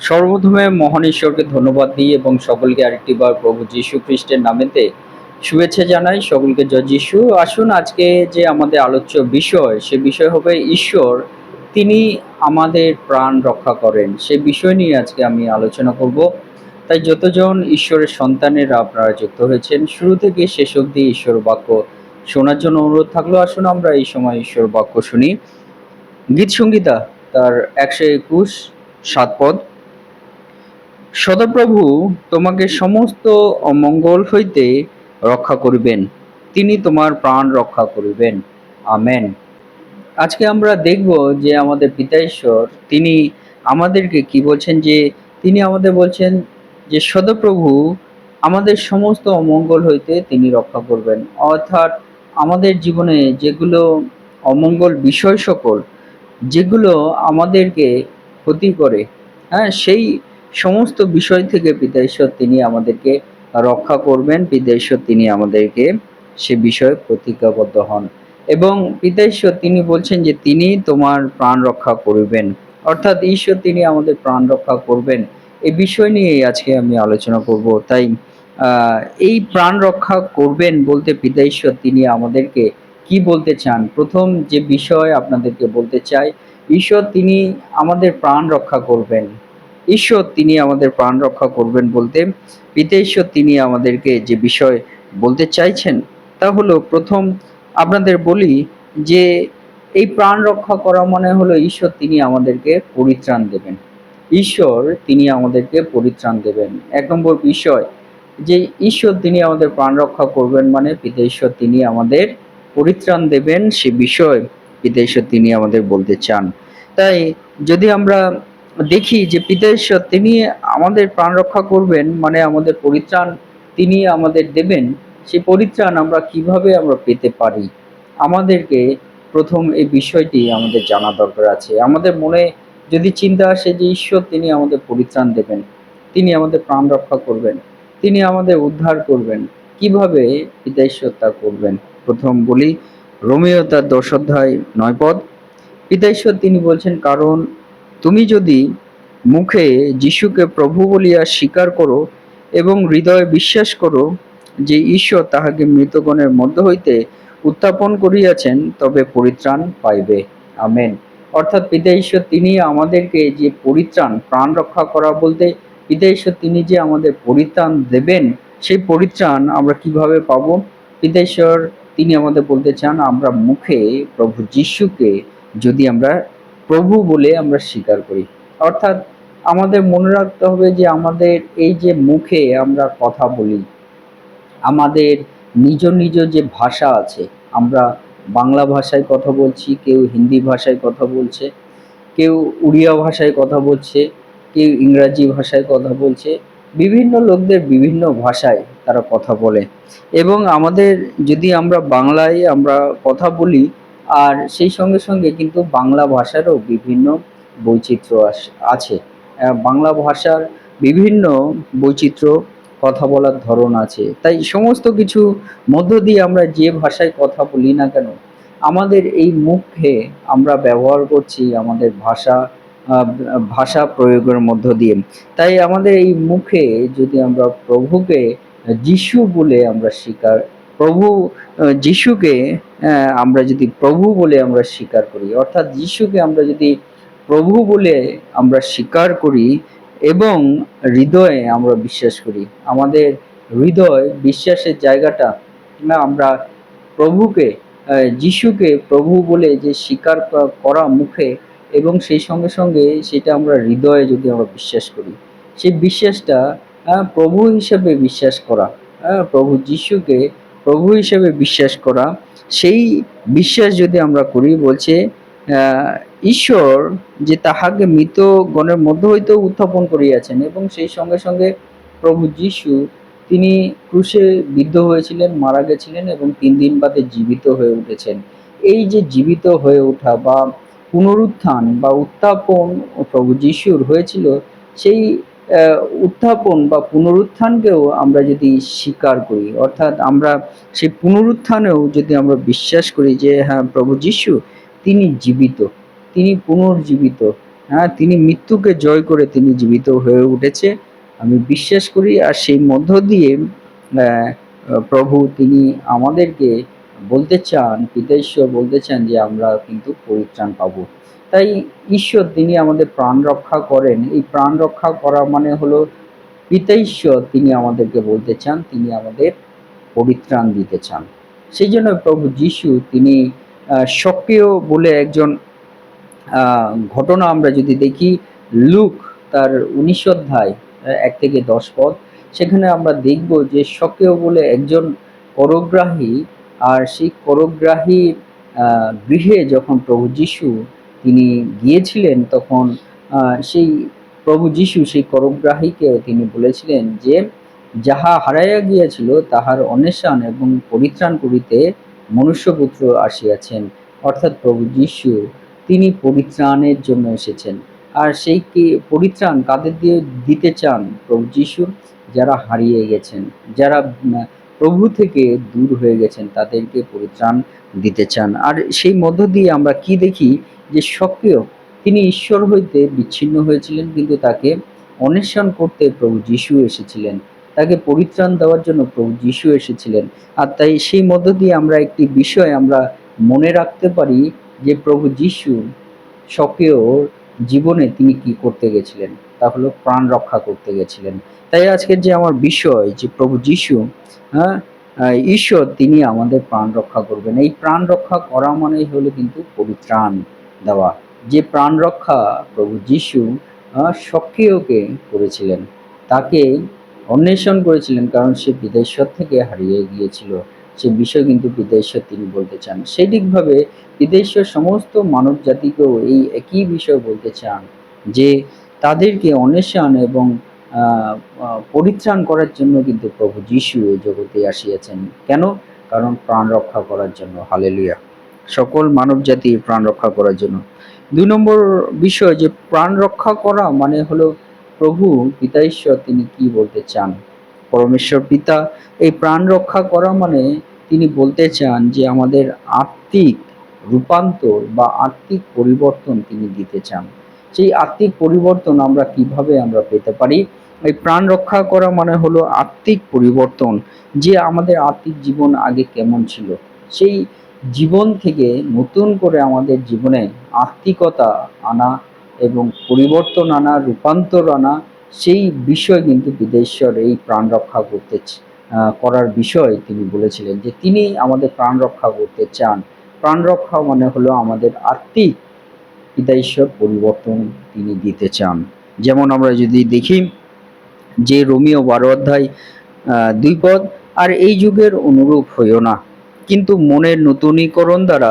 সর্বপ্রথমে মহান ঈশ্বরকে ধন্যবাদ দিই এবং সকলকে আরেকটিবার প্রভু যীশু খ্রিস্টের নামেতে শুভেচ্ছা জানাই। সকলকে জয় যিশু। আসুন আজকে যে আমাদের আলোচ্য বিষয়, সে বিষয় হবে ঈশ্বর। তিনি আমাদের প্রাণ রক্ষা করেন। সে বিষয় নিয়ে আজকে আমি আলোচনা করব। তাই যতজন ঈশ্বরের সন্তানেরা আপনারা যুক্ত হয়েছেন, শুরু থেকে শেষ অবধি ঈশ্বর বাক্য শোনার জন্য অনুরোধ থাকল। আসুন আমরা এই সময় ঈশ্বর বাক্য শুনি। গীত সঙ্গীতা তার একশো একুশ সাত পদ। সদাপ্রভু তোমাকে সমস্ত অমঙ্গল হইতে রক্ষা করিবেন। তিনি তোমার প্রাণ রক্ষা করিবেন। আমেন। আজকে আমরা দেখব যে আমাদের পিতা ঈশ্বর, তিনি আমাদেরকে কি বলছেন যে, তিনি আমাদের বলছেন যে, সদপ্রভু, আমাদের সমস্ত অমঙ্গল হইতে তিনি রক্ষা করবেন। অর্থাৎ আমাদের জীবনে যেগুলো অমঙ্গল বিষয় সকল, যেগুলো আমাদেরকে ক্ষতি করে হ্যাঁ সেই সমস্ত বিষয় থেকে পিতা ঈশ্বর তিনি আমাদেরকে রক্ষা করবেন। পিতা ঈশ্বর তিনি আমাদেরকে সে বিষয়ে প্রতিজ্ঞাবদ্ধ হন। এবং পিতা ঈশ্বর তিনি বলছেন যে, তিনি তোমার প্রাণ রক্ষা করবেন। অর্থাৎ ঈশ্বর তিনি আমাদের প্রাণ রক্ষা করবেন। এই বিষয় নিয়ে আজকে আমি আলোচনা করব। তাই এই প্রাণ রক্ষা করবেন বলতে পিতা ঈশ্বর তিনি আমাদেরকে কি বলতে চান? প্রথম যে বিষয় আপনাদেরকে বলতে চাই, ঈশ্বর তিনি আমাদের প্রাণ রক্ষা করবেন। ঈশ্বর তিনি আমাদের প্রাণ রক্ষা করবেন বলতে পিতা ঈশ্বর তিনি আমাদেরকে যে বিষয় বলতে চাইছেন তা হলো প্রথম আপনাদের বলি যে এই প্রাণ রক্ষা করা মানে হলো ঈশ্বর তিনি আমাদেরকে পরিত্রাণ দেবেন। ঈশ্বর তিনি আমাদেরকে পরিত্রাণ দেবেন। এক নম্বর বিষয় যে ঈশ্বর তিনি আমাদের প্রাণ রক্ষা করবেন মানে পিতা ঈশ্বর তিনি আমাদের পরিত্রাণ দেবেন সে বিষয় পিতা ঈশ্বর তিনি আমাদের বলতে চান। তাই যদি আমরা দেখি যে পিতাঈশ্বর তিনি আমাদের প্রাণ রক্ষা করবেন মানে আমাদের পরিত্রাণ তিনি আমাদের দেবেন সেই পরিত্রাণ আমরা কীভাবে আমরা পেতে পারি? আমাদেরকে প্রথম এই বিষয়টি আমাদের জানা দরকার আছে। আমাদের মনে যদি চিন্তা আসে যে ঈশ্বর, তিনি আমাদের পরিত্রাণ দেবেন, তিনি আমাদের প্রাণ রক্ষা করবেন, তিনি আমাদের উদ্ধার করবেন, কীভাবে পিতা ঈশ্বর তা করবেন? প্রথম বলি, রোমিও তার দশ অধ্যায় নয় পদ। পিতা ঈশ্বর তিনি বলছেন, কারণ তুমি যদি মুখে যিশুকে প্রভু বলিয়া স্বীকার করো এবং হৃদয়ে বিশ্বাস করো যে ঈশ্বর তাহাকে মৃতগণের মধ্য হইতে উত্থাপন করিয়াছেন, তবে পরিত্রাণ পাইবে। আমেন। অর্থাৎ পিতা ঈশ্বর, তিনি আমাদেরকে যে পরিত্রাণ, প্রাণ রক্ষা করা বলতে পিতা ঈশ্বর, তিনি যে আমাদের পরিত্রাণ দেবেন, সেই পরিত্রাণ আমরা কীভাবে পাবো? পিতা ঈশ্বর, তিনি আমাদের বলতে চান, আমরা মুখে প্রভু যিশুকে যদি আমরা প্রভু বলে আমরা স্বীকার করি। অর্থাৎ আমাদের মনে রাখতে হবে যে আমাদের এই যে মুখে আমরা কথা বলি, আমাদের নিজ নিজ যে ভাষা আছে, আমরা বাংলা ভাষায় কথা বলছি, কেউ হিন্দি ভাষায় কথা বলছে, কেউ উড়িয়া ভাষায় কথা বলছে, কেউ ইংরাজি ভাষায় কথা বলছে, বিভিন্ন লোকদের বিভিন্ন ভাষায় তারা কথা বলে। এবং আমাদের যদি আমরা বাংলায় আমরা কথা বলি আর সেই সঙ্গে সঙ্গে কিন্তু বাংলা ভাষারও বিভিন্ন বৈচিত্র্য আছে। বাংলা ভাষার বিভিন্ন বৈচিত্র্য, কথা বলার ধরন আছে। তাই সমস্ত কিছু মধ্য দিয়ে আমরা যে ভাষায় কথা বলি না কেন, আমাদের এই মুখে আমরা ব্যবহার করছি আমাদের ভাষা ভাষা প্রয়োগের মধ্য দিয়ে। তাই আমাদের এই মুখে যদি আমরা প্রভুকে, যিশু বলে আমরা স্বীকার প্রভু যিশুকে আমরা যদি প্রভু বলে আমরা স্বীকার করি, অর্থাৎ যিশুকে আমরা যদি প্রভু বলে আমরা স্বীকার করি এবং হৃদয়ে আমরা বিশ্বাস করি, আমাদের হৃদয় বিশ্বাসের জায়গাটা না আমরা প্রভুকে যিশুকে প্রভু বলে যে স্বীকার করা মুখে এবং সেই সঙ্গে সঙ্গে সেটা আমরা হৃদয়ে যদি আমরা বিশ্বাস করি, সেই বিশ্বাসটা প্রভু হিসেবে বিশ্বাস করা প্রভু যিশুকে প্রভু হিসেবে বিশ্বাস করা, সেই বিশ্বাস যদি আমরা করি, বলছে ঈশ্বর যে তাহাকে মৃত গণের মধ্য হইতেও উত্থাপন করিয়াছেন এবং সেই সঙ্গে সঙ্গে প্রভু যিশু, তিনি ক্রুশে বিদ্ধ হয়েছিলেন, মারা গেছিলেন এবং তিন দিন বাদে জীবিত হয়ে উঠেছেন। এই যে জীবিত হয়ে ওঠা বা পুনরুত্থান বা উত্থাপন প্রভু যিশুর হয়েছিল, সেই উত্থাপন বা পুনরুত্থানকেও আমরা যদি স্বীকার করি, অর্থাৎ আমরা সেই পুনরুত্থানেও যদি আমরা বিশ্বাস করি যে হ্যাঁ প্রভু যিশু তিনি জীবিত, তিনি পুনর্জীবিত হ্যাঁ তিনি মৃত্যুকে জয় করে তিনি জীবিত হয়ে উঠেছে, আমি বিশ্বাস করি আর সেই মধ্য দিয়ে প্রভু তিনি আমাদেরকে বলতে চান পিতা ঈশ্বর বলতে চান যে, আমরা কিন্তু পরিত্রাণ পাবো। তাই ঈশ্বর তিনি আমাদের প্রাণ রক্ষা করেন। এই প্রাণ রক্ষা করা মানে হলো পিতা ঈশ্বর তিনি আমাদেরকে বলতে চান, তিনি আমাদের পরিত্রাণ দিতে চান। সেই জন্য প্রভু যিশু তিনি সক্রিয় বলে একজন ঘটনা আমরা যদি দেখি, লুক তার উনিশ অধ্যায় এক থেকে দশ পদ, সেখানে আমরা দেখব যে সক্রিয় বলে একজন করগ্রাহী আর সেই করগ্রাহী গৃহে যখন প্রভু যিশু তিনি গিয়েছিলেন তখন সেই প্রভু যিশু, সেই করগ্রাহীকে তিনি বলেছিলেন যে, যাহা হারাইয়া গিয়াছিল, তাহার অন্বেষণ এবং পরিত্রাণ করিতে মনুষ্যপুত্র আসিয়াছেন। অর্থাৎ প্রভু যিশু, তিনি পরিত্রাণের জন্য এসেছেন। আর সেই কি, পরিত্রাণ কাদের দিয়ে দিতে চান প্রভু যিশু? যারা হারিয়ে গেছেন, যারা প্রভু থেকে দূর হয়ে গেছেন, তাদেরকে পরিত্রাণ দিতে চান। আর সেই মধ্য দিয়ে আমরা কি দেখি যে সক্রিয় তিনি ঈশ্বর হইতে বিচ্ছিন্ন হয়েছিলেন, কিন্তু তাকে অন্বেষণ করতে প্রভু যিশু এসেছিলেন। তাকে পরিত্রাণ দেওয়ার জন্য প্রভু যিশু এসেছিলেন। আর তাই সেই মধ্য দিয়ে আমরা একটি বিষয় আমরা মনে রাখতে পারি যে প্রভু যিশু স্বকীয় জীবনে তিনি কি করতে গেছিলেন। তা হলো প্রাণ রক্ষা করতে গেছিলেন। তাই আজকের যে আমার বিষয়, যে প্রভু যিশু হ্যাঁ ঈশ্বর, তিনি আমাদের প্রাণ রক্ষা করবেন। এই প্রাণ রক্ষা করা মানেই হলো কিন্তু পরিত্রাণ দেওয়া। যে প্রাণ রক্ষা প্রভু যিশু সক্রিয়কে করেছিলেন, তাকে অন্বেষণ করেছিলেন, কারণ সে বিদেশ্বর থেকে হারিয়ে গিয়েছিল। সে বিষয় কিন্তু বিদেশ্বর তিনি বলতে চান। সেইদিকভাবে বিদেশ্বর সমস্ত মানব জাতিকেও এই একই বিষয় বলতে চান, যে তাদেরকে অন্বেষণ এবং পরিত্রাণ করার জন্য কিন্তু প্রভু যিশু এই জগতে আসিয়াছেন। কেন? কারণ প্রাণ রক্ষা করার জন্য। হালেলুয়া। সকল মানব জাতির প্রাণ রক্ষা করার জন্য। দুই নম্বর বিষয় যে প্রাণ রক্ষা করা মানে হলো প্রভু পিতা ঈশ্বর তিনি কি বলতে চান? পরমেশ্বর পিতা। এই প্রাণ রক্ষা করা মানে তিনি বলতে চান যে আমাদের আত্মিক রূপান্তর বা আত্মিক পরিবর্তন তিনি দিতে চান। সেই আত্মিক পরিবর্তন আমরা কীভাবে আমরা পেতে পারি? এই প্রাণ রক্ষা করা মানে হলো আত্মিক পরিবর্তন, যে আমাদের আত্মিক জীবন আগে কেমন ছিল। সেই জীবন থেকে নতুন করে আমাদের জীবনে আত্মিকতা আনা এবং পরিবর্তন আনা, রূপান্তর আনা, সেই বিষয় কিন্তু বিদেশ্বর এই প্রাণ রক্ষা করতে করার বিষয় তিনি বলেছিলেন যে তিনি আমাদের প্রাণ রক্ষা করতে চান। প্রাণ রক্ষা মানে হলো আমাদের আত্মিক পিতা ঈশ্বর পরিবর্তন তিনি দিতে চান। যেমন আমরা যদি দেখি যে রোমিও বারো অধ্যায় দুই পদ, আর এই যুগের অনুরূপ হইও না, কিন্তু মনের নূতনীকরণ দ্বারা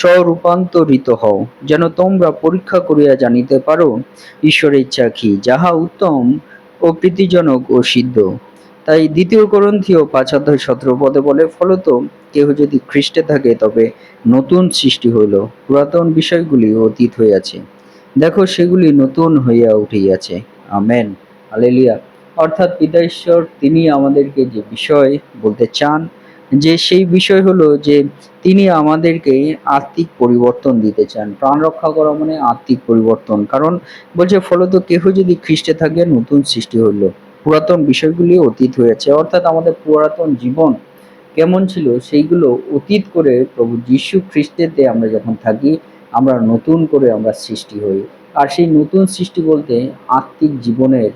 স্বরূপান্তরিত হও, যেন তোমরা পরীক্ষা করিয়া জানিতে পারো, ঈশ্বরের ইচ্ছা কি, যাহা উত্তম ও প্রীতিজনক ও সিদ্ধ। তাই দ্বিতীয় করন্থীয় পাঁচ অধ্যায় সতেরো পদে বলে, ফলত কেহ যদি খ্রিস্টে থাকে, তবে নতুন সৃষ্টি হইল। পুরাতন বিষয়গুলি অতীত হইয়াছে। দেখো, সেগুলি নতুন হইয়া উঠিয়াছে। আমেন। আলেলিয়া অর্থাৎ পিতা ঈশ্বর, তিনি আমাদেরকে যে বিষয় বলতে চান, যে সেই বিষয় হলো যে তিনি আমাদেরকে আত্মিক পরিবর্তন দিতে চান। প্রাণ রক্ষা করা মানে আত্মিক পরিবর্তন। কারণ বলছে, ফলত কেহ যদি খ্রিস্টে থাকে, নতুন সৃষ্টি হইল। পুরাতন বিষয়গুলি অতীত হয়েছে। অর্থাৎ আমাদের পুরাতন জীবন কেমন ছিল, সেইগুলো অতীত করে প্রভু যীশু খ্রিস্টেতে আমরা যখন থাকি, আমরা নতুন করে আমরা সৃষ্টি হই। আর সেই নতুন সৃষ্টি বলতে আত্মিক জীবনের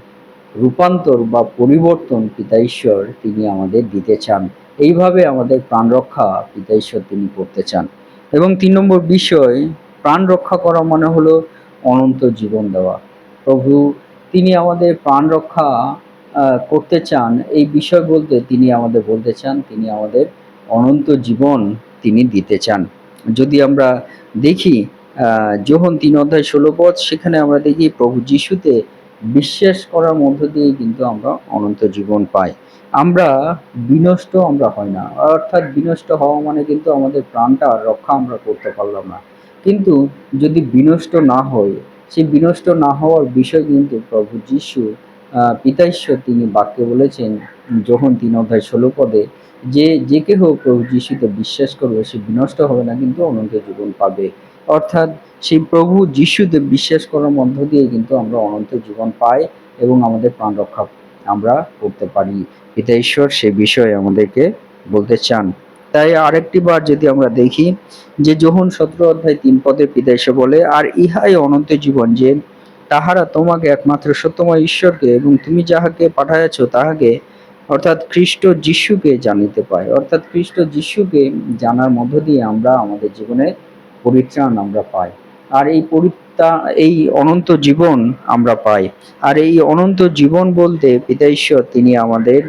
রূপান্তর বা পরিবর্তন পিতা ঈশ্বর তিনি আমাদের দিতে চান। এইভাবে আমাদের প্রাণ রক্ষা পিতা ঈশ্বর তিনি করতে চান। এবং তিন নম্বর বিষয়, প্রাণ রক্ষা করা মানে হলো অনন্ত জীবন দেওয়া। প্রভু, তিনি আমাদের প্রাণ রক্ষা করতে চান, এই বিষয় বলতে তিনি আমাদের বলতে চান, তিনি আমাদের অনন্ত জীবন তিনি দিতে চান। যদি আমরা দেখি যখন তিন অধ্যায় ষোলো পদ, সেখানে আমরা দেখি প্রভু যিশুতে বিশ্বাস করার মধ্য দিয়েই কিন্তু আমরা অনন্ত জীবন পাই। আমরা বিনষ্ট আমরা হয় না, অর্থাৎ বিনষ্ট হওয়া মানে কিন্তু আমাদের প্রাণটা রক্ষা আমরা করতে পারলাম না। কিন্তু যদি বিনষ্ট না হয়, সেই বিনষ্ট না হওয়ার বিষয় কিন্তু প্রভু যিশু আহ, পিতা ঈশ্বর তিনি বাক্যে বলেছেন যখন তিন অধ্যায় ষোলো পদে যে যে কেহ প্রভু যিশুতে বিশ্বাস করবে সে বিনষ্ট হবে না কিন্তু অনন্ত জীবন পাবে। অর্থাৎ সেই প্রভু যিশুতে বিশ্বাস করার মধ্য দিয়ে কিন্তু আমরা অনন্ত জীবন পাই এবং আমাদের প্রাণ রক্ষা আমরা করতে পারি। পিতা ঈশ্বর সে বিষয়ে আমাদেরকে বলতে চান। তাই আরেকটি বার যদি আমরা দেখি যে যোহন সতেরো অধ্যায় তিন পদে পিতা এসে বলে আর ইহাই অনন্ত জীবন যে তাহারা তোমাকে একমাত্র সত্যময় ঈশ্বরকে এবং তুমি যাহাকে পাঠাইয়াছ তাহাকে অর্থাৎ খ্রিস্ট যিশুকে জানিতে পায়। অর্থাৎ খ্রিস্ট যিশুকে জানার মধ্য দিয়ে আমরা আমাদের জীবনে পরিত্রাণ আমরা পাই। আর এই পরিত্রা, এই অনন্ত জীবন আমরা পাই। আর এই অনন্ত জীবন বলতে পিতা ঈশ্বর, তিনি আমাদের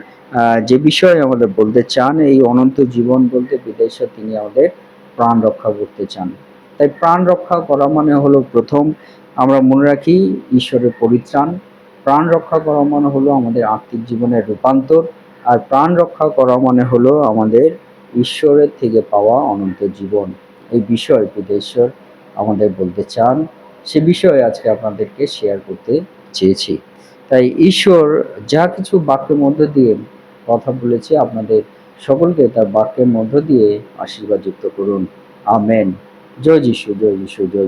যে বিষয়ে আমাদের বলতে চান, এই অনন্ত জীবন বলতে পিতা ঈশ্বর, তিনি আমাদের প্রাণ রক্ষা করতে চান। তাই প্রাণ রক্ষা করা মানে হলো প্রথম আমরা মনে রাখি ঈশ্বরের পরিত্রাণ, প্রাণ রক্ষা করা মানে হলো আমাদের আত্মিক জীবনের রূপান্তর, আর প্রাণ রক্ষা করা মানে হলো আমাদের ঈশ্বরের থেকে পাওয়া অনন্ত জীবন। এই বিষয় পিতেশ্বর আমাদের বলতে চান। সে বিষয়ে আজকে আপনাদেরকে শেয়ার করতে চেয়েছি। তাই ঈশ্বর যা কিছু বাক্যের মধ্য দিয়ে কথা বলেছে, আপনাদের সকলকে তার বাক্যের মধ্য দিয়ে আশীর্বাদ যুক্ত করুন। আমেন। জয় যিশু জয় যিশু, জয়